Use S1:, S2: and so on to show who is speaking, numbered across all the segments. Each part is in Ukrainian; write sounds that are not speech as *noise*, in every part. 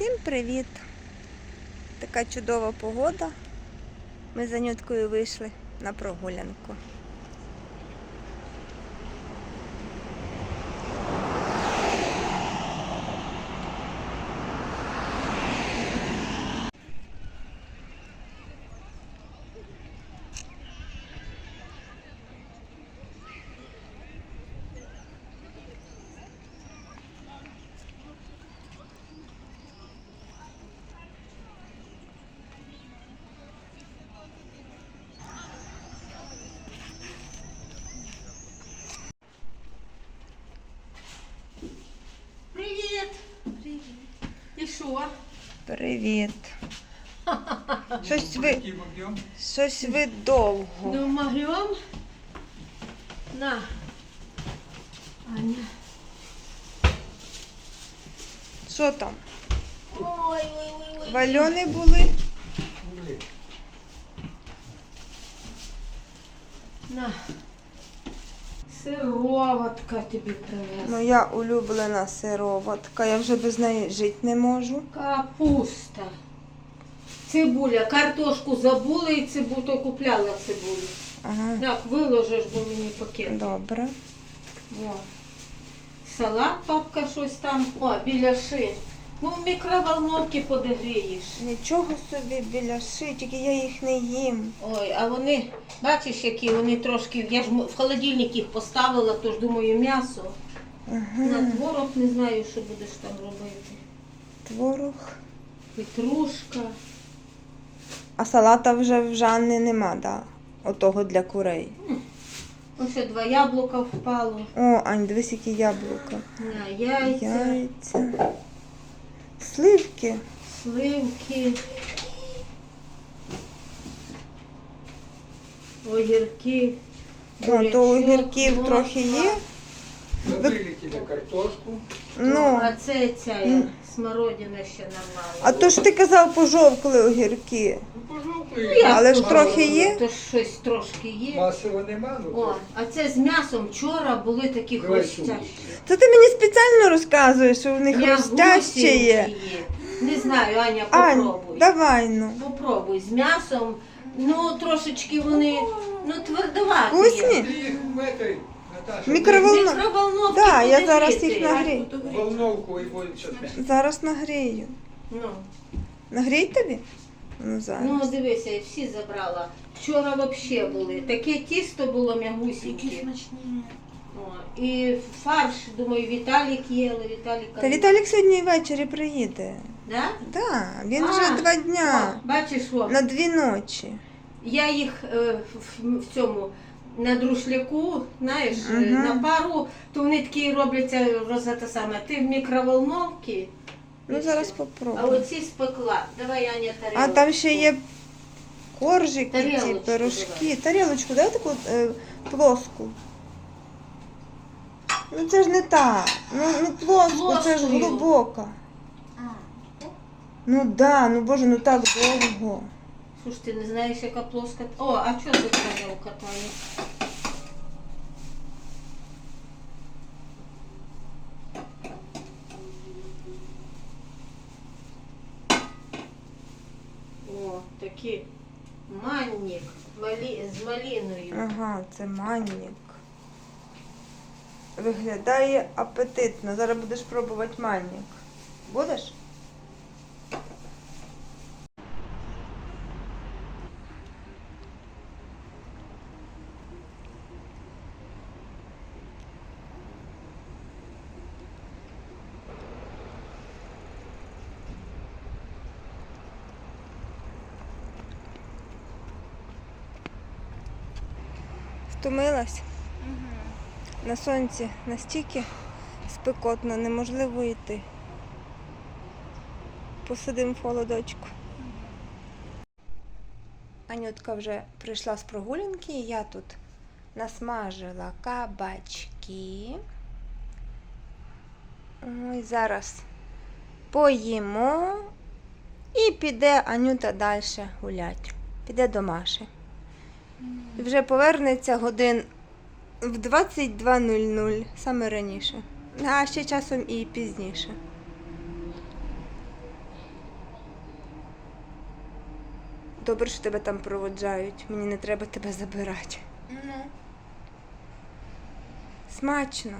S1: Всім привіт! Така чудова погода. Ми з Анюткою вийшли на прогулянку.
S2: Привіт! Привіт. І що?
S1: Привіт! *laughs* Щось ви, щось ви довго.
S2: Ну, могрем? На. Аня.
S1: Що там? Вальони були?
S2: На. Сироватка тобі принесла.
S1: Моя улюблена сироватка. Я вже без неї жити не можу.
S2: Капуста. Цибуля. Картошку забула і цибулю, то купляла цибулю.
S1: Ага,
S2: Так, виложиш, бо мені пакет.
S1: добре.
S2: О. Салат папка щось там. О, біля біляши. Ну, в мікроволновці подогрієш.
S1: Нічого собі біляши, тільки я їх не їм.
S2: Ой, а вони, бачиш, які вони трошки. Я ж в холодильник їх поставила, тож думаю, м'ясо.
S1: Ага.
S2: На творог не знаю, що будеш там робити.
S1: Творог.
S2: Петрушка.
S1: А салата вже в Жанни нема, да? Отого для курей.
S2: Ось ще два яблука впало.
S1: О, Ань, дивись, які яблука.
S2: На яйця,
S1: Яйця. Сливки.
S2: сливки. Огірки.
S1: Да, то огірків трохи
S2: морква.
S1: Є.
S3: Вилетіли картошку.
S1: Ну,
S2: А це ця смородина ще нормальна.
S1: а то ж ти казав, пожовкли огірки.
S3: Ну, пожовкли.
S2: як
S1: але ж трохи є.
S2: То щось трошки є.
S3: Масово нема, ну.
S2: О, а це з м'ясом вчора були такі
S3: Давай
S2: хрустящі.
S1: То ти мені спеціально розказуєш, що в них хрустяще є.
S2: Не знаю, Аня,
S1: Ань,
S2: попробуй.
S1: давай ну.
S2: Попробуй з м'ясом. Ну, трошечки вони, ну, твердоваті.
S1: Вкусні?
S3: Ти їх Наташа,
S1: Мікроволно-
S2: Мікроволновки
S1: Да, я зараз їх нагрію.
S3: волновку і будуть зараз.
S1: Нагрію.
S2: Ну,
S1: Нагрій тобі? Ну зараз.
S2: ну, дивися, я всі забрала. Вчора взагалі були. Таке тісто було м'ягусіньке. О, І фарш, думаю, Віталік їли, Віталіка.
S1: Та Віталік сьогодні ввечері приїде.
S2: Да?
S1: Так, він
S2: А,
S1: вже два дня.
S2: О, бачиш, о,
S1: На дві ночі.
S2: я їх е, в, в цьому на друшляку, знаєш, е,
S1: Мгм.
S2: на пару, то вони такі робляться роз те саме. Ти в мікроволновці.
S1: Ну зараз
S2: все. А
S1: попробую.
S2: оці спекла. Давай, Аня, тарілочку.
S1: А там ще є коржики, ці
S2: Тарілочку
S1: пирожки.
S2: давай.
S1: Тарілочку, дай таку е, плоску. Ну це ж не та. Ну, ну плоску, це ж
S2: Плоскою.
S1: глибока. Ну да, ну боже, ну так довго.
S2: Слушай, ти не знаєш, яка плоска. О, а чого ти тарілка твоя? Такі манник з маліною.
S1: Ага, це манник. Виглядає апетитно. Зараз будеш пробувати манник. Будеш? Втомилась? На сонці настільки спекотно, неможливо йти. Посидимо в холодочку. Анютка вже прийшла з прогулянки, і я тут насмажила кабачки. Ой, зараз поїмо і піде Анюта далі гулять. Піде до Маші. Вже повернеться годин в 22.00, саме раніше. А ще часом і пізніше. Добре, що тебе там проводжають. Мені не треба тебе забирати.
S4: Ну.
S1: Смачно.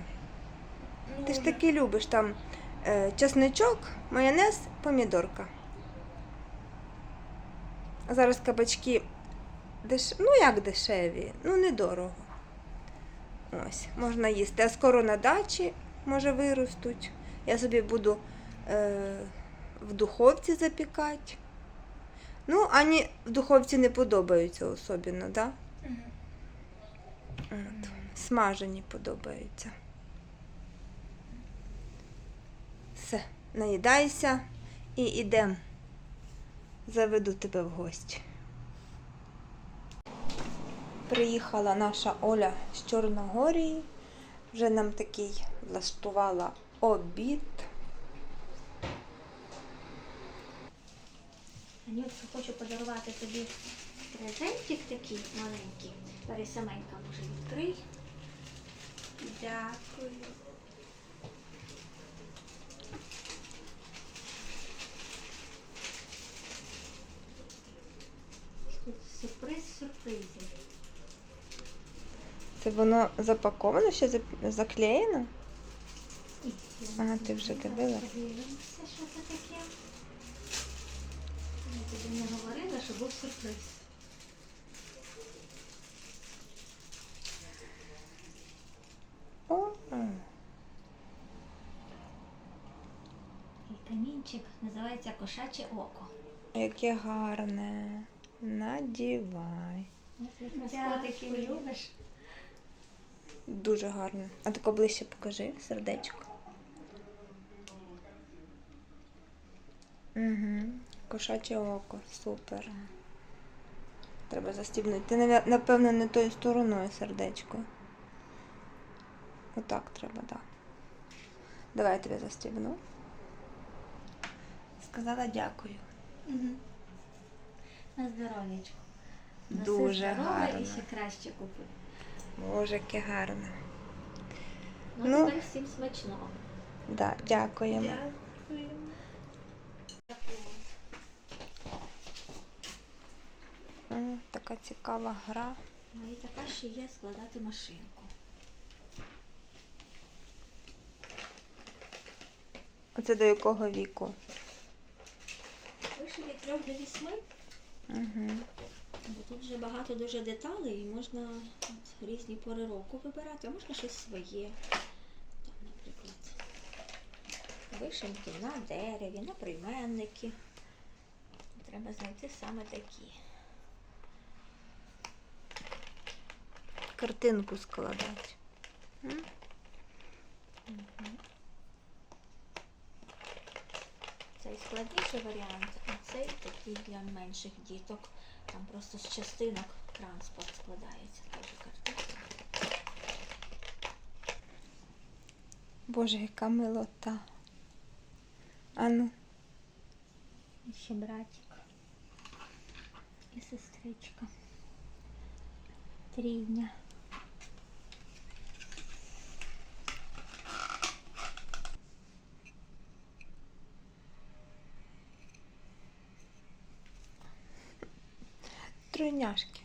S4: Ну,
S1: Ти ж таки любиш там е, часничок, майонез, помідорка. А зараз кабачки деш... ну як дешеві, ну недорого. Ось, можна їсти. А скоро на дачі може виростуть. Я собі буду е, в духовці запікати. Ну, ані в духовці не подобаються особливо, так? Да? От. Смажені подобаються. Все, наїдайся і йдемо. Заведу тебе в гості. Приїхала наша Оля з Чорногорії. Вже нам такий влаштувала обід.
S5: Анютка, хочу подарувати тобі презентик такий маленький. Бери саменька, може, відкрий.
S1: Дякую.
S5: Сюрприз сюрпризів.
S1: Це воно запаковано, ще заклеєно? Ага, ти вже дивилась.
S5: Подивимося, що це таке. Я тобі не говорила, що був сюрприз.
S1: О,
S5: камінчик називається кошаче око.
S1: яке гарне. Надівай.
S5: Ось котиків любиш.
S1: Дуже гарно. А тако ближче покажи сердечко. Угу. Кошаче око. Супер. Треба застібнути. Ти, напевно, не тою стороною сердечко. Отак треба, так. Да. Давай я тебе застібну. Сказала дякую.
S5: Мгм. На здоров'ячку.
S1: Дуже гарно.
S5: І ще краще купи.
S1: Боже, яке гарне.
S5: Ну,
S1: Ну.
S5: тепер всім смачного.
S1: Да, дякуємо. М, Така цікава гра.
S5: Ну і така ще є складати машинку.
S1: Оце до якого віку?
S5: Вище від трьох до вісьми,
S1: Угу.
S5: Бо тут вже багато дуже деталей і можна от, різні пори року вибирати, а можна щось своє. Там, наприклад, вишеньки на дереві, на прийменники. Треба знайти саме такі.
S1: Картинку складати. М?
S5: Цей складніший варіант, а цей такий для менших діток. Там просто з частинок транспорт складається. Теж картинка.
S1: Боже, яка милота. Ану,
S5: І ще братик. І сестричка. Трійня.
S1: Тройняшки.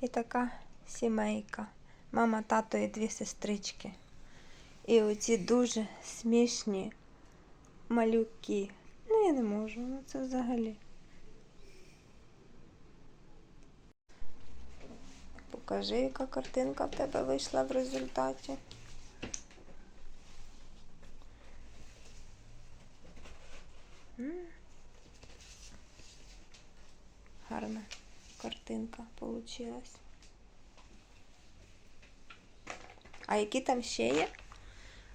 S1: І така сімейка. Мама, тато і дві сестрички. І оці дуже смішні малюки. Ну, я не можу, ну це взагалі. Покажи, яка картинка в тебе вийшла в результаті. Картинка получилась. А які там ще є?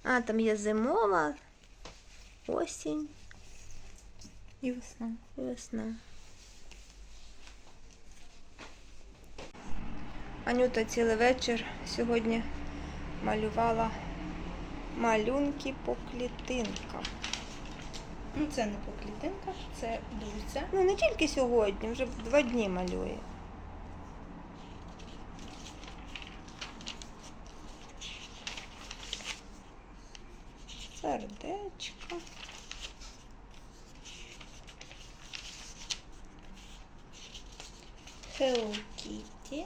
S1: А, там є зимова, осінь
S5: І весна.
S1: і весна. Анюта цілий вечір сьогодні малювала малюнки по клітинкам.
S4: Ну, це не по клітинках, це дульця.
S1: Ну, не тільки сьогодні, вже два дні малює. Сердечко.
S4: Hello Kitty.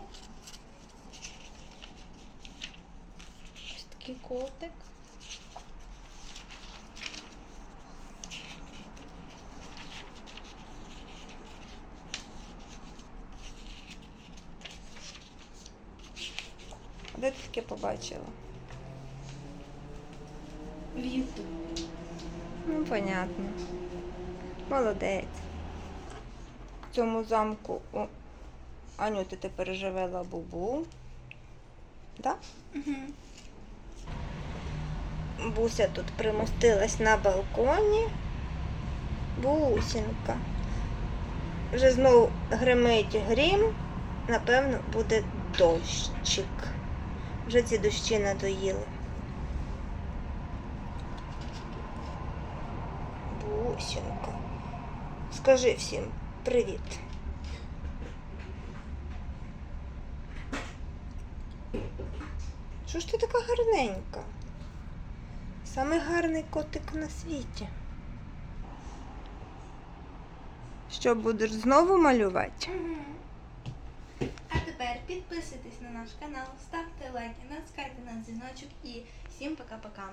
S4: Ось такий котик.
S1: Де ти таке побачила?
S4: В Ютубі.
S1: Ну, понятно. Молодець. В цьому замку у Анюти тепер живе лабубу. Так?
S4: Угу.
S1: Буся тут примостилась на балконі. Бусінка. Вже знову гримить грім. Напевно, буде дощик. Вже ці дощі надоїли. Бусінка. Скажи всім привіт. Що ж ти така гарненька? Самий гарний котик на світі. Що будеш знову малювати?
S4: А тепер підписуйтесь на наш канал, ставте лайки, натискайте на дзвіночок і всім пока-пока.